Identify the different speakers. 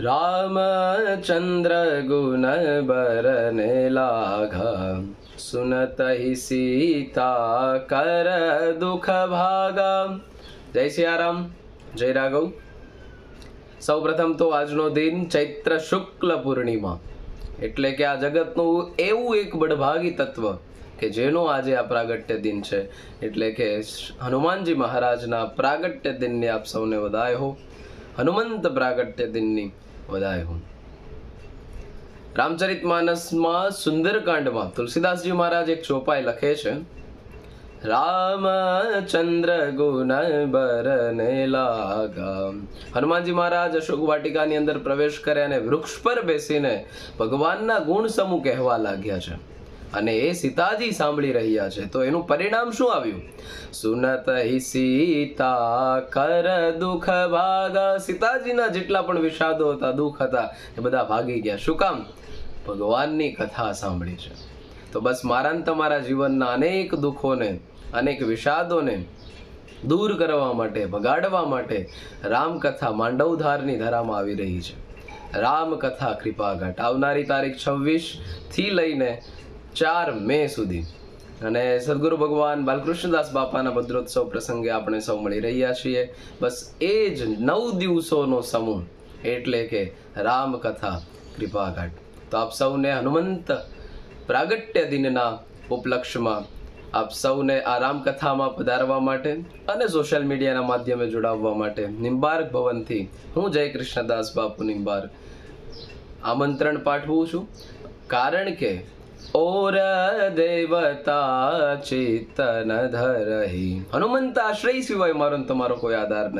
Speaker 1: रामचंद्र गुण बरने लाघा सुनत ही सीता कर दुख भागा જય સિયારામ જય રાઘવ સૌપ્રથમ તો આજનો દિન ચૈત્ર શુક્લ પૂર્ણિમા એટલે કે આ જગતનું એવું એક બડભાગી તત્વ કે જેનો આજે આ પ્રાગટ્ય દિન છે એટલે કે હનુમાનજી મહારાજના પ્રાગટ્ય દિનની આપ સૌને વધાય હો હનુમંત પ્રાગટ્ય દિનની વધાય હું રામચરિત માનસમાં સુંદરકાંડમાં તુલસીદાસજી મહારાજ એક ચોપાઈ લખે છે રામચંદ્ર ગુણ બરને હનુમાનજી મહારાજ અશોક વાટિકાની અંદર પ્રવેશ કરે અને વૃક્ષ પર બેસીને ભગવાનના ગુણ સમૂહ કહેવા લાગ્યા છે અને એ સીતાજી સાંભળી રહ્યા છે. તો એનું પરિણામ શું આવ્યું? સુનત સીતા કર દુઃખ ભાગા. સીતાજીના જેટલા પણ વિષાદો હતા, દુઃખ હતા, એ બધા ભાગી ગયા. શું કામ? ભગવાનની કથા સાંભળી છે. તો બસ મારા તમારા જીવનના અનેક દુઃખોને, અનેક વિષાદોને દૂર કરવા માટે, ભગાડવા માટે રામકથા માંડવધારની ધરામાં આવી રહી છે. રામકથા કૃપાઘાટ. આવનારી તારીખ છવ્વીસથી લઈને ચાર મે સુધી. અને સદગુરુ ભગવાન બાલકૃષ્ણદાસ બાપાના ભદ્રોત્સવ પ્રસંગે આપણે સૌ મળી રહ્યા છીએ. બસ એ જ નવ દિવસોનો સમૂહ એટલે કે રામકથા કૃપાઘાટ. તો આપ સૌને હનુમંત પ્રાગટ્ય દિનના ઉપલક્ષમાં આપ સૌને આ રામકથામાં પધારવા માટે અને સોશિયલ મીડિયાના માધ્યમે જોડાવવા માટે નિંબાર્ક ભવનથી હું જય કૃષ્ણદાસ બાપુ નિંબાર્ક આમંત્રણ પાઠવું છું. કારણ કે ઓર દેવતા ચેતન ધરહી. હનુમંત આશ્રય સિવાય મારો તમારો કોઈ આધાર નથી.